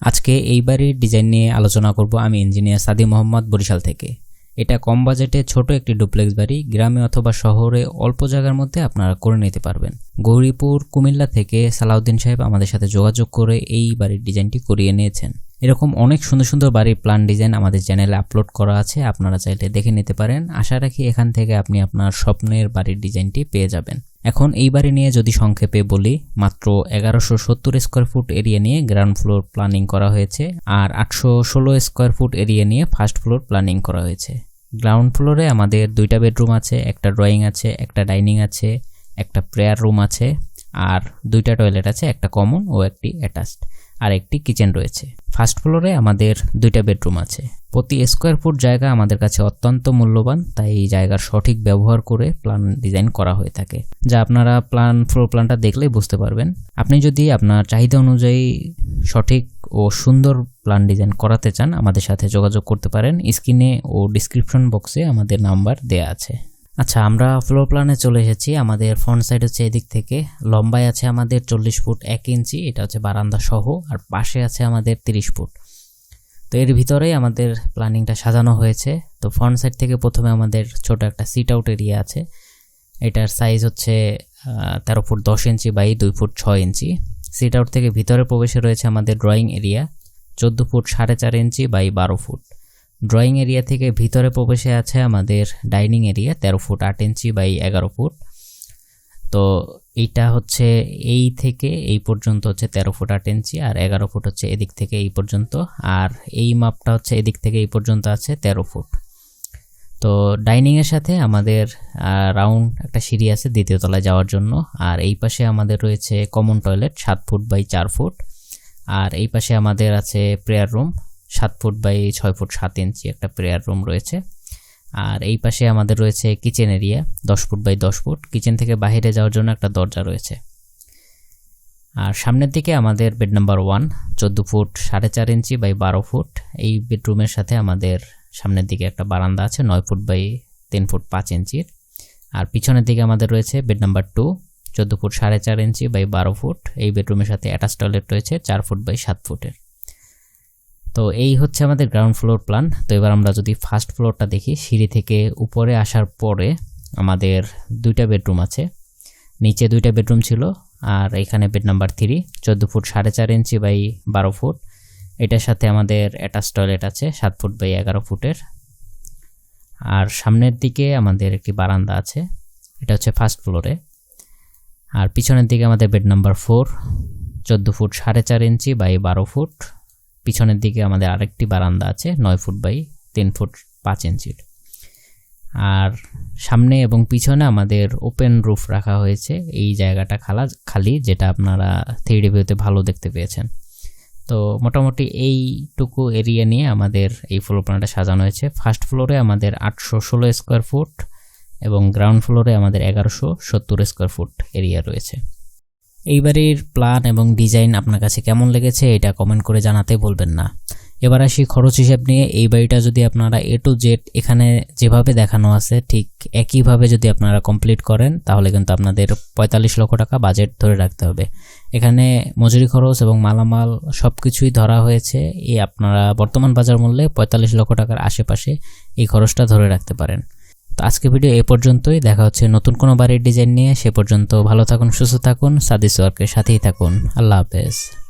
আজকে এই বাড়ির ডিজাইন নিয়ে আলোচনা করব আমি ইঞ্জিনিয়ার সাদি মোহাম্মদ বরিশাল থেকে। এটা কম বাজেটে ছোট একটি ডুপ্লেক্স বাড়ি, গ্রামে অথবা শহরে অল্প জায়গার মধ্যে আপনারা করে নিতে পারবেন। গৌরীপুর, কুমিল্লা থেকে সালাউদ্দিন সাহেব আমাদের সাথে যোগাযোগ করে এই বাড়ির ডিজাইনটি করিয়ে নিয়েছেন। এরকম অনেক সুন্দর সুন্দর বাড়ির প্ল্যান ডিজাইন আমাদের চ্যানেলে আপলোড করা আছে, আপনারা চাইলে দেখে নিতে পারেন। আশা রাখি এখান থেকে আপনি আপনার স্বপ্নের বাড়ির ডিজাইনটি পেয়ে যাবেন। এখন এই বাড়ি নিয়ে যদি সংক্ষেপে বলি, মাত্র এগারোশো সত্তর স্কোয়ার ফুট এরিয়া নিয়ে গ্রাউন্ড ফ্লোর প্ল্যানিং করা হয়েছে আর আটশো ষোলো স্কোয়ার ফুট এরিয়া নিয়ে ফার্স্ট ফ্লোর প্ল্যানিং করা হয়েছে। গ্রাউন্ড ফ্লোরে আমাদের দুইটা বেডরুম আছে, একটা ড্রয়িং আছে, একটা ডাইনিং আছে, একটা প্রেয়ার রুম আছে, আর দুইটা টয়লেট আছে, একটা কমন ও একটি অ্যাটাচড আর একটি কিচেন রয়েছে। ফার্স্ট ফ্লোরে আমাদের দুইটা বেডরুম আছে। প্রতি স্কোয়ার ফুট জায়গা আমাদের কাছে অত্যন্ত মূল্যবান, তাই এই জায়গার সঠিক ব্যবহার করে প্ল্যান ডিজাইন করা হয়ে থাকে। যা আপনারা প্ল্যান, ফ্লোর প্ল্যানটা দেখলেই বুঝতে পারবেন। আপনি যদি আপনার চাহিদা অনুযায়ী সঠিক ও সুন্দর প্ল্যান ডিজাইন করাতে চান, আমাদের সাথে যোগাযোগ করতে পারেন। স্ক্রিনে ও ডিসক্রিপশন বক্সে আমাদের নাম্বার দেয়া আছে। আচ্ছা আমরা ফ্লোর প্ল্যানে চলে এসেছি। আমাদের ফ্রন্ট সাইড হচ্ছে এদিক থেকে। লম্বায় আছে আমাদের চল্লিশ ফুট এক ইঞ্চি, এটা হচ্ছে বারান্দা সহ, আর পাশে আছে আমাদের তিরিশ ফুট। তো এর ভিতরেই আমাদের প্ল্যানিংটা সাজানো হয়েছে। তো ফ্রন্ট সাইড থেকে প্রথমে আমাদের ছোট একটা সিট আউট এরিয়া আছে। এটার সাইজ হচ্ছে তেরো ফুট দশ ইঞ্চি বাই দুই ফুট ছয় ইঞ্চি। সিট আউট থেকে ভিতরে প্রবেশে রয়েছে আমাদের ড্রয়িং এরিয়া চোদ্দ ফুট সাড়ে চার ইঞ্চি বাই বারো ফুট। ড্রয়িং এরিয়া থেকে ভিতরে প্রবেশে আছে আমাদের ডাইনিং এরিয়া তেরো ফুট আট ইঞ্চি বাই এগারো ফুট। তো এইটা হচ্ছে এই থেকে এই পর্যন্ত হচ্ছে তেরো ফুট আট ইঞ্চি আর এগারো ফুট হচ্ছে এদিক থেকে এই পর্যন্ত আর এই মাপটা হচ্ছে এদিক থেকে এই পর্যন্ত আছে তেরো ফুট। তো ডাইনিংয়ের সাথে আমাদের রাউন্ড একটা সিঁড়ি আছে দ্বিতীয় তলায় যাওয়ার জন্য আর এই পাশে আমাদের রয়েছে কমন টয়লেট সাত ফুট বাই চার ফুট আর এই পাশে আমাদের আছে প্রেয়ার রুম সাত ফুট বাই ছয় ফুট সাত ইঞ্চি একটা প্রেয়ার রুম রয়েছে। আর এই পাশে আমাদের রয়েছে কিচেন এরিয়া দশ ফুট বাই দশ ফুট। কিচেন থেকে বাইরে যাওয়ার জন্য একটা দরজা রয়েছে। আর সামনের দিকে আমাদের বেড নাম্বার ওয়ান চোদ্দ ফুট সাড়ে চার ইঞ্চি বাই বারো ফুট। এই বেডরুমের সাথে আমাদের সামনের দিকে একটা বারান্দা আছে, নয় ফুট বাই তিন ফুট পাঁচ ইঞ্চির। আর পিছনের দিকে আমাদের রয়েছে বেড নাম্বার টু চোদ্দ ফুট সাড়ে চার ইঞ্চি বাই বারো ফুট। এই বেডরুমের সাথে অ্যাটাচ টয়লেট রয়েছে, চার ফুট বাই সাত ফুটের। তো এই হচ্ছে আমাদের গ্রাউন্ড ফ্লোর প্ল্যান তো এবার আমরা যদি ফার্স্ট ফ্লোরটা দেখি, সিঁড়ি থেকে উপরে আসার পরে আমাদের দুইটা বেডরুম আছে। নিচে দুইটা বেডরুম ছিল আর এখানে বেড নাম্বার থ্রি চোদ্দ ফুট সাড়ে চার ইঞ্চি বাই বারো ফুট। এটার সাথে আমাদের অ্যাটাচ টয়লেট আছে, সাত ফুট বাই এগারো ফুটের। আর সামনের দিকে আমাদের একটি বারান্দা আছে, এটা হচ্ছে ফার্স্ট ফ্লোরে আর পিছনের দিকে আমাদের বেড নাম্বার ফোর চোদ্দ ফুট সাড়ে চার ইঞ্চি বাই বারো ফুট। পিছনের দিকে আমাদের আরেকটি বারান্দা আছে, নয় ফুট বাই তিন ফুট পাঁচ ইঞ্চির আর সামনে এবং পিছনে আমাদের ওপেন রুফ রাখা হয়েছে, এই জায়গাটা খালা, খালি, যেটা আপনারা থ্রি ভিউতে ভালো দেখতে পেয়েছেন। তো মোটামুটি এইটুকু এরিয়া নিয়ে আমাদের এই ফ্লোর প্ল্যানটা সাজানো হয়েছে। ফার্স্ট ফ্লোরে আমাদের আটশো ষোলো স্কোয়ার ফুট এবং গ্রাউন্ড ফ্লোরে আমাদের এগারোশো সত্তর স্কোয়ার ফুট এরিয়া রয়েছে। এই বাড়ির প্ল্যান এবং ডিজাইন আপনার কাছে কেমন লেগেছে এটা কমেন্ট করে জানাতে বলবেন না। এবার আসি খরচ হিসাব নিয়ে। এই বাড়িটা যদি আপনারা এ টু জেড এখানে যেভাবে দেখানো আছে, ঠিক একইভাবে যদি আপনারা কমপ্লিট করেন, তাহলে কিন্তু আপনাদের পঁয়তাল্লিশ লক্ষ টাকা বাজেট ধরে রাখতে হবে। এখানে মজুরি খরচ এবং মালামাল সব কিছুই ধরা হয়েছে। এই আপনারা বর্তমান বাজার মূল্যে পঁয়তাল্লিশ লক্ষ টাকার আশেপাশে এই খরচটা ধরে রাখতে পারেন। তো আজকে ভিডিও এ পর্যন্তই। দেখা হচ্ছে নতুন কোনো বাড়ির ডিজাইন নিয়ে। সে পর্যন্ত ভালো থাকুন, সুস্থ থাকুন, সাদিস ওয়ার্কের সাথেই থাকুন। আল্লাহ হাফেজ।